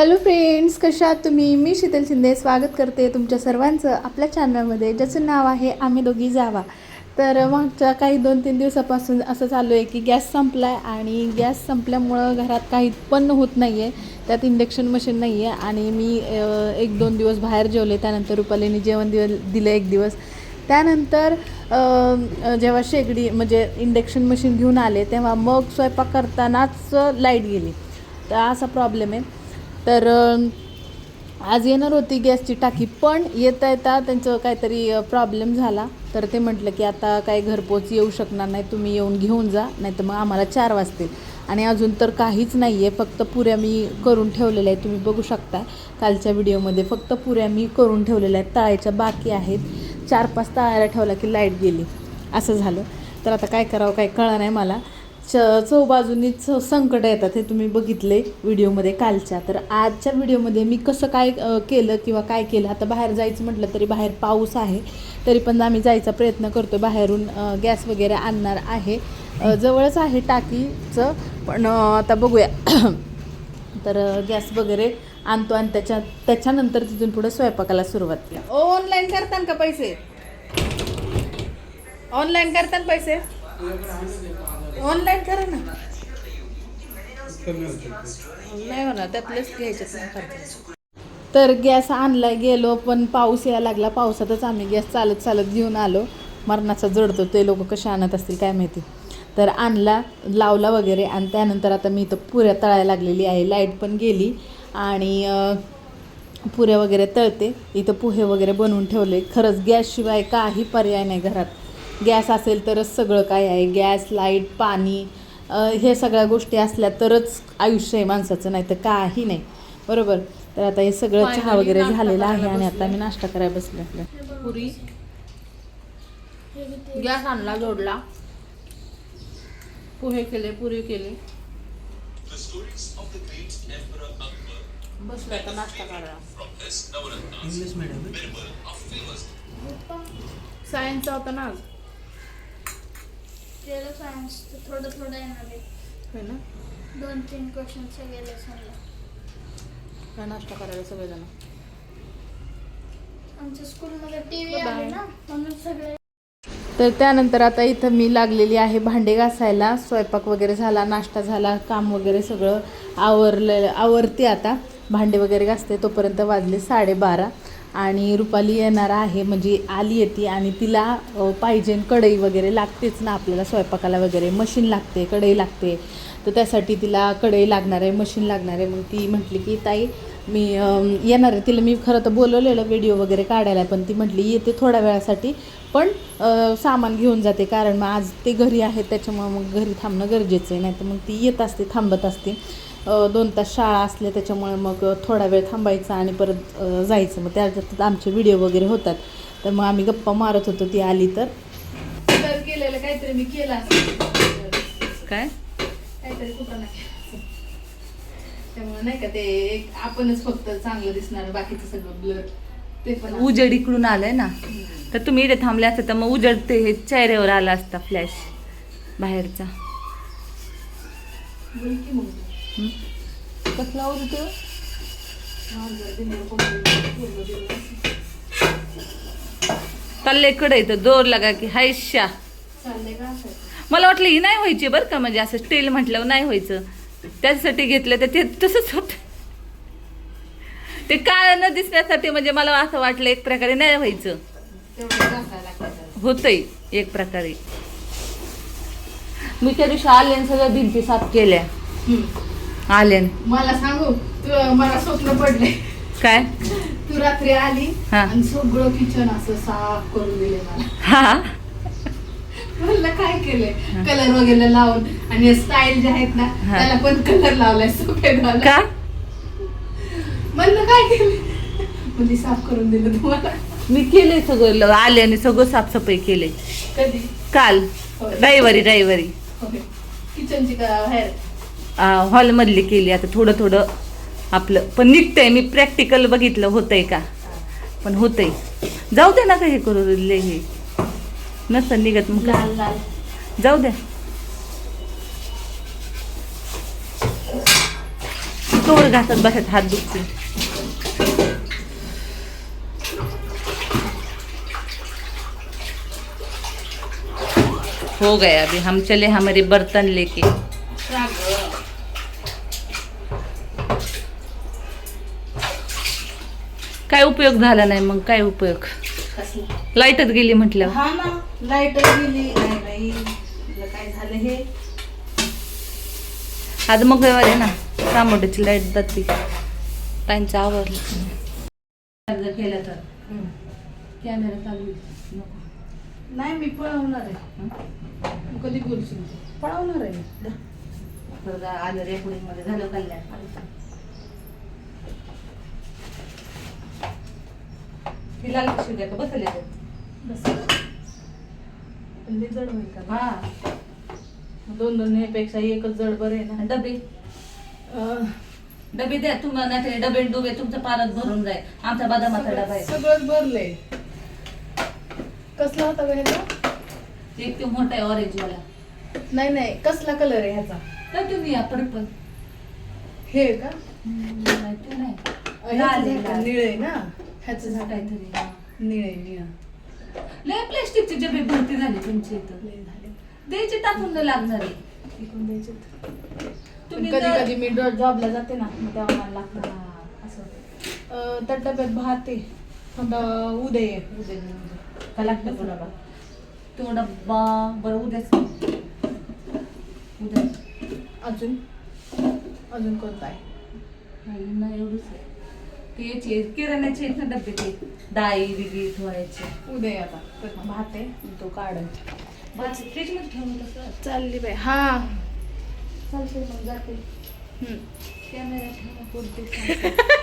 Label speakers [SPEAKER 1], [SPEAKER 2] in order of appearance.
[SPEAKER 1] Hello friends कशा आहात तुम्ही? मी शीतल शिंदे स्वागत करते तुमच्या सर्वांचं आपल्या चॅनलमध्ये ज्याचं नाव आहे आम्ही दोघी जावा. तर मागच्या काही दोन तीन दिवसापासून असं चालू आहे की गॅस संपला आहे आणि गॅस संपल्यामुळं घरात काही उत्पन्न होत नाही आहे त्यात इंडक्शन मशीन नाही आहे आणि मी एक दोन दिवस बाहेर जेवले त्यानंतर रुपालीने जेवण दिव दिलं एक दिवस. त्यानंतर जेव्हा शेगडी म्हणजे इंडक्शन मशीन घेऊन आले तेव्हा मग स्वयंपाक करतानाच लाइट गेली. तर असा प्रॉब्लेम आहे. तर आज येणार होती गॅसची टाकी पण येता येता त्यांचं काहीतरी प्रॉब्लेम झाला. तर ते म्हटलं की आता काय घरपोच येऊ शकणार नाही तुम्ही येऊन घेऊन जा नाही तर मग आम्हाला चार वाजतील. आणि अजून तर काहीच नाही आहे फक्त पुऱ्या मी करून ठेवलेल्या आहेत तुम्ही बघू शकता. कालच्या व्हिडिओमध्ये फक्त पुऱ्या मी करून ठेवलेल्या आहेत तळायच्या बाकी आहेत. चार पाच तळायला ठेवला की लाइट गेली असं झालं. तर आता काय करावं काय कळलं नाही मला. चौबाजूनीच संकट येतात हे तुम्ही बघितले व्हिडिओमध्ये कालच्या. तर आजच्या व्हिडिओमध्ये मी कसं काय केलं किंवा काय केलं? आता बाहेर जायचं म्हटलं तरी बाहेर पाऊस आहे तरी पण आम्ही जायचा प्रयत्न करतो. बाहेरून गॅस वगैरे आणणार आहे. जवळच आहे टाकीचं पण आता बघूया. तर गॅस वगैरे आणतो आणि त्याच्या त्याच्यानंतर तिथून पुढे स्वयंपाकाला सुरुवात केली ऑनलाईन करतान का पैसे? ऑनलाईन करतान पैसे? ऑनलाईन करा ना. नाही होणार त्यातलेच घ्यायचे तर गॅस आणला गेलो पण पाऊस यायला लागला. पावसातच आम्ही गॅस चालत चालत घेऊन आलो. मरणाचा जडतो ते लोक कसे आणत असतील काय माहिती. तर आणला लावला वगैरे आणि त्यानंतर आता मी इथं पुऱ्या तळायला लागलेली आहे. लाइट पण गेली. आणि पुऱ्या वगैरे तळते. इथं पोहे वगैरे बनवून ठेवले. खरंच गॅसशिवाय काही पर्याय नाही घरात. गॅस असेल तरच सगळं काय आहे. गॅस लाइट पाणी हे सगळ्या गोष्टी असल्या तरच आयुष्य आहे माणसाचं नाही तर काही नाही. बरोबर? तर आता हे सगळं चहा वगैरे झालेलं आहे आणि आता मी नाश्ता करायला बसले आपल्या. पुरी. गॅस आणला जोडला. पोहे केले पुरी केली. बसलो आता नाश्ता करायला.
[SPEAKER 2] इंग्लिश मीडियम
[SPEAKER 1] सायन्सचा होता ना आज.
[SPEAKER 3] केलं सायन्स थोडं थोडं येणार आहे.
[SPEAKER 1] होय ना?
[SPEAKER 3] दोन तीन क्वेश्चन गेले
[SPEAKER 1] काय नाश्ता करायला सगळेजण?
[SPEAKER 3] आमच्या स्कूलमध्ये टी व्ही. आली ना म्हणून सगळे
[SPEAKER 1] तर त्यानंतर आता इथं मी लागलेली आहे भांडे घासायला. स्वयंपाक वगैरे झाला नाश्ता झाला काम वगैरे सगळं आवरलं आवरते आता. भांडे वगैरे घासते तोपर्यंत वाजले साडेबारा. आणि रुपाली येणार आहे म्हणजे आली येते आणि तिला पाहिजे कढई वगैरे लागतेच ना आपल्याला स्वयंपाकाला वगैरे. मशीन लागते कढई लागते. तर त्यासाठी तिला कढई लागणार आहे मशीन लागणार आहे. मग ती म्हटली की ताई मी येणार आहे. तिला मी खरं तर बोलवलेलं व्हिडिओ वगैरे काढायला पण ती म्हटली येते थोड्या वेळासाठी पण सामान घेऊन जाते. कारण मग आज ते घरी आहेत त्याच्यामुळं मग घरी थांबणं गरजेचं आहे. नाही तर मग ती येत असते थांबत असते. दोन तास शाळा असल्या त्याच्यामुळे मग थोडा वेळ थांबायचं आणि परत जायचं. मग त्याच्यात आमचे व्हिडिओ वगैरे होतात. तर मग आम्ही गप्पा मारत होतो ती आली तर. तर केलेलं काहीतरी मी केलं
[SPEAKER 2] काय?
[SPEAKER 1] काहीतरी कुठं नाही त्यामुळे नाही का ते एक आपणच फक्त चांगलं दिसणार बाकीचं सगळं ब्लर. ते पण.
[SPEAKER 2] उजेड इकडून आलाय ना. तर तुम्ही इथे थांबले असते तर मग उजेड ते हे चेहऱ्यावर आला असता फ्लॅश बाहेरचा.
[SPEAKER 1] बोल की मग तू.
[SPEAKER 2] कसला आवाज येतो
[SPEAKER 1] हा, जरा
[SPEAKER 2] लागा की हायशा मला वाटलं ही नाही व्हायची बरं का म्हणजे असं स्टील म्हटल्यावर नाही व्हायचं. त्याच्यासाठी घेतलं तर ते तसंच होत. ते काळ न दिसण्यासाठी म्हणजे मला असं वाटलं एक प्रकारे नाही व्हायचं. होतंय एक प्रकारे. मी त्या दिवशी आल्याने सगळ्या भिंती साफ केल्या. आल्याने
[SPEAKER 1] मला सांगू तू मला स्वप्न पडले.
[SPEAKER 2] काय?
[SPEAKER 1] तू रात्री आली
[SPEAKER 2] हा.
[SPEAKER 1] आणि सगळं किचन असं साफ करून दिले मला.
[SPEAKER 2] हा?
[SPEAKER 1] म्हणलं काय केलंय? कलर वगैरे लावून. आणि स्टाईल जे आहेत ना
[SPEAKER 2] हा.
[SPEAKER 1] त्याला पण कलर लावलाय वाला
[SPEAKER 2] का?
[SPEAKER 1] म्हणलं काय केलं म्हणजे साफ करून दिलं तुम्हाला.
[SPEAKER 2] मी केलंय सगळं ल- आल्याने सगळं साफसफाई केले
[SPEAKER 1] कधी?
[SPEAKER 2] काल.
[SPEAKER 1] होय.
[SPEAKER 2] रविवारी रविवारी.
[SPEAKER 1] किचनची का बाहेर?
[SPEAKER 2] हॉलमधली केली. आता थोडं थोडं आपलं. पण निघतंय. मी प्रॅक्टिकल बघितलं. होतंय का? पण होतंय. जाऊ दे ना का हे करू ले हे. नसतं निघत मग. काय?
[SPEAKER 1] लाल लाल.
[SPEAKER 2] जाऊ द्या कवर घासत बसत हात दुखते हो गया अभी. हम चले हमारे बर्तन लेके. काय उपयोग झाला नाही मग? काय उपयोग? लाईटच गेली म्हटलं.
[SPEAKER 1] हा ना लाइट गेली. नाही बाई तुला काय झालं हे?
[SPEAKER 2] आज मंगळवार आहे ना. टमाट्याची लाइट जाते. आवरलं. जर केलं तर. कॅमेरा चालू
[SPEAKER 1] नाही मी पळवणार आहे. कधी बोलशील? पळवणार आहे.
[SPEAKER 2] आलं रेकॉर्डिंगमध्ये. झालं कल्याण. तिला लक्ष द्या का बसले
[SPEAKER 1] लई जड होईल का?
[SPEAKER 2] हा.
[SPEAKER 1] दोन दोन न्यायपेक्षा एकच जड बरं आहे ना.
[SPEAKER 2] डबे? डबे द्या तुम्हाला नाही तर डबे डुबे तुमचा पारत भरून जाईल. आमचा बदामाचा डबा आहे.
[SPEAKER 1] सगळंच भरलंय. कसला होता ह्याचा?
[SPEAKER 2] एक ते मोठा आहे ऑरेंज वाला.
[SPEAKER 1] नाही नाही कसला कलर आहे ह्याचा?
[SPEAKER 2] तर तुम्ही या पर्पल.
[SPEAKER 1] हे का?
[SPEAKER 2] नाही ते नाही. लाल लाल.
[SPEAKER 1] निळं आहे ना? ह्याचं झाकण
[SPEAKER 2] काहीतरी हा.
[SPEAKER 1] निळं आहे निळं.
[SPEAKER 2] लय प्लॅस्टिकचे डबे भरती झाले तुमच्या इथं.
[SPEAKER 1] लय झाले.
[SPEAKER 2] द्यायचे टाकून नाही लागणार. आहे
[SPEAKER 1] इकडून द्यायचे
[SPEAKER 2] तुम्ही
[SPEAKER 1] कधी
[SPEAKER 2] जर-
[SPEAKER 1] कधी मी जॉबला जाते ना मग तेव्हा मला लागतं.
[SPEAKER 2] हा, असं.
[SPEAKER 1] अं, त्या डब्यात भात आहे. थंड उद्या ये उद्या ये, उद्या. का लागतं तो
[SPEAKER 2] डब्बा बरं उद्याच. उद्या.
[SPEAKER 1] अजून? अजून कोणता आहे?
[SPEAKER 2] नाही नाही एवढंच आहे. ते याचे किराण्याचे आहेत ना डबे ते. डाळी बिगी ठेवायचे
[SPEAKER 1] उद्या आता. तर भात आहे. तो काढ
[SPEAKER 2] फ्रीजमध्ये ठेवून तसं
[SPEAKER 1] चालली बाई. हा.
[SPEAKER 2] चालते मग जाते. कॅमेरा ठेवा पुढते